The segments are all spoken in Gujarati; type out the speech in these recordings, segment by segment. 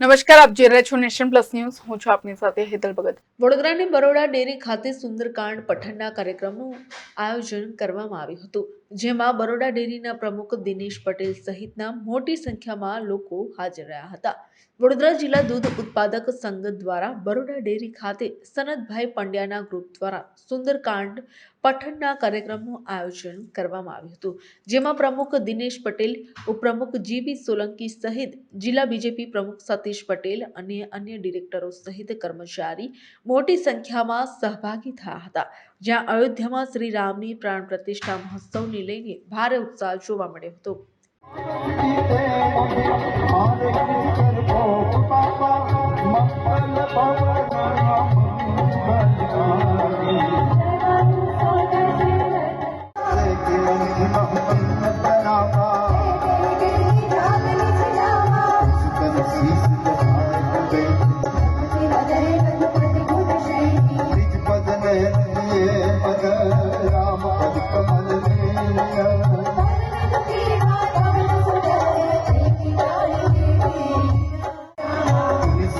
નમસ્કાર, આપ જોઈ રહ્યા છો નેશન પ્લસ ન્યૂઝ. હું છું આપની સાથે હેતલ ભગત. વડોદરાની બરોડા ડેરી ખાતે સુંદરકાંડ પઠનના કાર્યક્રમનું આયોજન કરવામાં આવ્યું હતું. જેમાં બરોડા ડેરીના પ્રમુખ દિનેશ પટેલ સહિતના મોટી સંખ્યામાં લોકો હાજર રહ્યા હતા. વડોદરા જિલ્લા દૂધ ઉત્પાદક સંઘ દ્વારા બરોડા ડેરી ખાતે સનતભાઈ પંડ્યાના ગ્રુપ દ્વારા સુંદરકાંડ પઠનના કાર્યક્રમનું આયોજન કરવામાં આવ્યું હતું. જેમાં પ્રમુખ દિનેશ પટેલ, ઉપપ્રમુખ જીબી સોલંકી સહિત જિલ્લા બીજેપી પ્રમુખ સતીશ પટેલ અને અન્ય ડિરેક્ટરો સહિત કર્મચારી મોટી સંખ્યામાં સહભાગી થયા હતા. જ્યાં અયોધ્યામાં શ્રી રામની પ્રાણ પ્રતિષ્ઠા મહોત્સવને લઈને ભારે ઉત્સાહ જોવા મળ્યો હતો.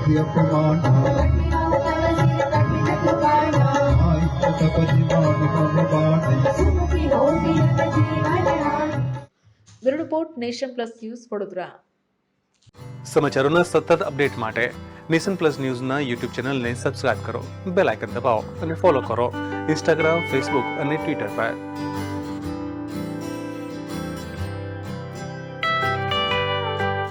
મમ બાણી bureau report nation plus news Vadodara સમાચારોના સતત અપડેટ માટે નેશન પ્લસ ન્યૂઝના યુટ્યુબ ચેનલને સબસ્ક્રાઇબ કરો બેલ આઇકન દબાવો અને ફોલો કરો ઇન્સ્ટાગ્રામ ફેસબુક અને ટ્વિટર પર